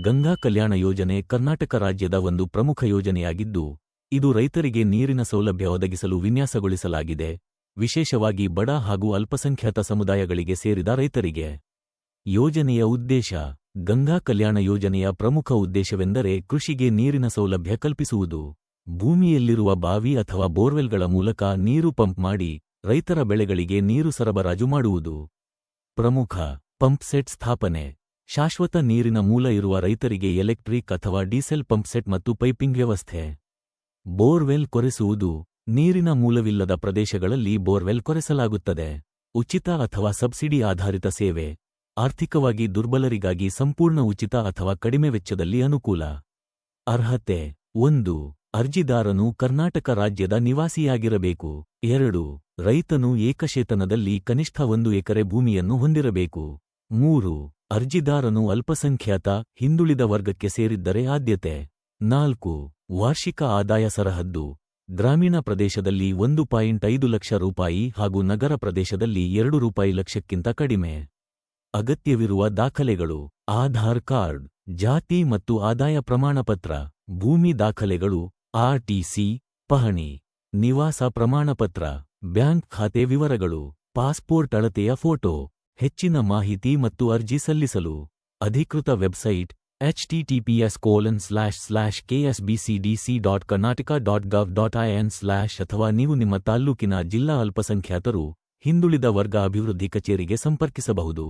ಗಂಗಾ ಕಲ್ಯಾಣ ಯೋಜನೆ ಕರ್ನಾಟಕ ರಾಜ್ಯದ ಒಂದು ಪ್ರಮುಖ ಯೋಜನೆಯಾಗಿದ್ದು, ಇದು ರೈತರಿಗೆ ನೀರಿನ ಸೌಲಭ್ಯ ಒದಗಿಸಲು ವಿನ್ಯಾಸಗೊಳಿಸಲಾಗಿದೆ. ವಿಶೇಷವಾಗಿ ಬಡ ಹಾಗೂ ಅಲ್ಪಸಂಖ್ಯಾತ ಸಮುದಾಯಗಳಿಗೆ ಸೇರಿದ ರೈತರಿಗೆ. ಯೋಜನೆಯ ಉದ್ದೇಶ, ಗಂಗಾ ಕಲ್ಯಾಣ ಯೋಜನೆಯ ಪ್ರಮುಖ ಉದ್ದೇಶವೆಂದರೆ ಕೃಷಿಗೆ ನೀರಿನ ಸೌಲಭ್ಯ ಕಲ್ಪಿಸುವುದು. ಭೂಮಿಯಲ್ಲಿರುವ ಬಾವಿ ಅಥವಾ ಬೋರ್ವೆಲ್ಗಳ ಮೂಲಕ ನೀರು ಪಂಪ್ ಮಾಡಿ, ರೈತರ ಬೆಳೆಗಳಿಗೆ ನೀರು ಸರಬರಾಜು ಮಾಡುವುದು. ಪ್ರಮುಖ ಪಂಪ್ ಸೆಟ್ ಸ್ಥಾಪನೆ. ಶಾಶ್ವತ ನೀರಿನ ಮೂಲ ಇರುವ ರೈತರಿಗೆ ಎಲೆಕ್ಟ್ರಿಕ್ ಅಥವಾ ಡೀಸೆಲ್ ಪಂಪ್ಸೆಟ್ ಮತ್ತು ಪೈಪಿಂಗ್ ವ್ಯವಸ್ಥೆ. ಬೋರ್ವೆಲ್ ಕೊರೆಸುವುದು ನೀರಿನ ಮೂಲವಿಲ್ಲದ ಪ್ರದೇಶಗಳಲ್ಲಿ ಬೋರ್ವೆಲ್ ಕೊರೆಸಲಾಗುತ್ತದೆ. ಉಚಿತ ಅಥವಾ ಸಬ್ಸಿಡಿ ಆಧಾರಿತ ಸೇವೆ. ಆರ್ಥಿಕವಾಗಿ ದುರ್ಬಲರಿಗಾಗಿ ಸಂಪೂರ್ಣ ಉಚಿತ ಅಥವಾ ಕಡಿಮೆ ವೆಚ್ಚದಲ್ಲಿ ಅನುಕೂಲ. ಅರ್ಹತೆ ಒಂದು, ಅರ್ಜಿದಾರನು ಕರ್ನಾಟಕ ರಾಜ್ಯದ ನಿವಾಸಿಯಾಗಿರಬೇಕು. ಎರಡು, ರೈತನು ಏಕಶೇತನದಲ್ಲಿ ಕನಿಷ್ಠ ಒಂದು ಎಕರೆ ಭೂಮಿಯನ್ನು ಹೊಂದಿರಬೇಕು. ಮೂರು ಅರ್ಜಿದಾರನು ಅಲ್ಪಸಂಖ್ಯಾತ, ಹಿಂದುಳಿದ ವರ್ಗಕ್ಕೆ ಸೇರಿದ್ದರೆ ಆದ್ಯತೆ. ನಾಲ್ಕು, ವಾರ್ಷಿಕ ಆದಾಯ ಸರಹದ್ದು. ಗ್ರಾಮೀಣ ಪ್ರದೇಶದಲ್ಲಿ ಒಂದು ಪಾಯಿಂಟ್ ಐದು ಲಕ್ಷ ರೂಪಾಯಿ ಹಾಗೂ ನಗರ ಪ್ರದೇಶದಲ್ಲಿ ಎರಡು ರೂಪಾಯಿ ಲಕ್ಷಕ್ಕಿಂತ ಕಡಿಮೆ. ಅಗತ್ಯವಿರುವ ದಾಖಲೆಗಳು. ಆಧಾರ್ ಕಾರ್ಡ್, ಜಾತಿ ಮತ್ತು ಆದಾಯ ಪ್ರಮಾಣಪತ್ರ, ಭೂಮಿ ದಾಖಲೆಗಳು ಆರ್ಟಿಸಿ ಪಹಣಿ, ನಿವಾಸ ಪ್ರಮಾಣಪತ್ರ, ಬ್ಯಾಂಕ್ ಖಾತೆ ವಿವರಗಳು, ಪಾಸ್ಪೋರ್ಟ್ ಅಳತೆಯ ಫೋಟೋ. ಹೆಚ್ಚಿನ ಮಾಹಿತಿ ಮತ್ತು ಅರ್ಜಿ ಸಲ್ಲಿಸಲು ಅಧಿಕೃತ website HTTPS colon slash slash KSBCDC dot Karnataka dot gov dot IN slash ಅಥವಾ ನೀವು ನಿಮ್ಮ ತಾಲ್ಲೂಕಿನ ಜಿಲ್ಲಾ ಅಲ್ಪಸಂಖ್ಯಾತರು ಹಿಂದುಳಿದ ವರ್ಗ ಅಭಿವೃದ್ಧಿ ಕಚೇರಿಗೆ ಸಂಪರ್ಕಿಸಬಹುದು.